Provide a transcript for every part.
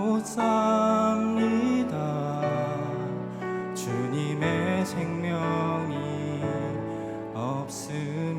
못 삽니다 주님의 생명이 없음.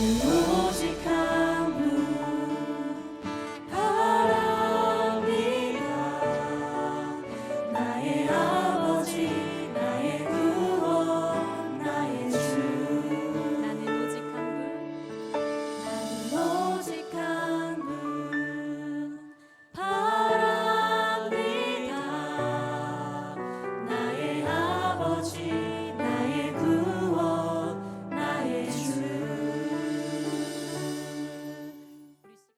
Lord.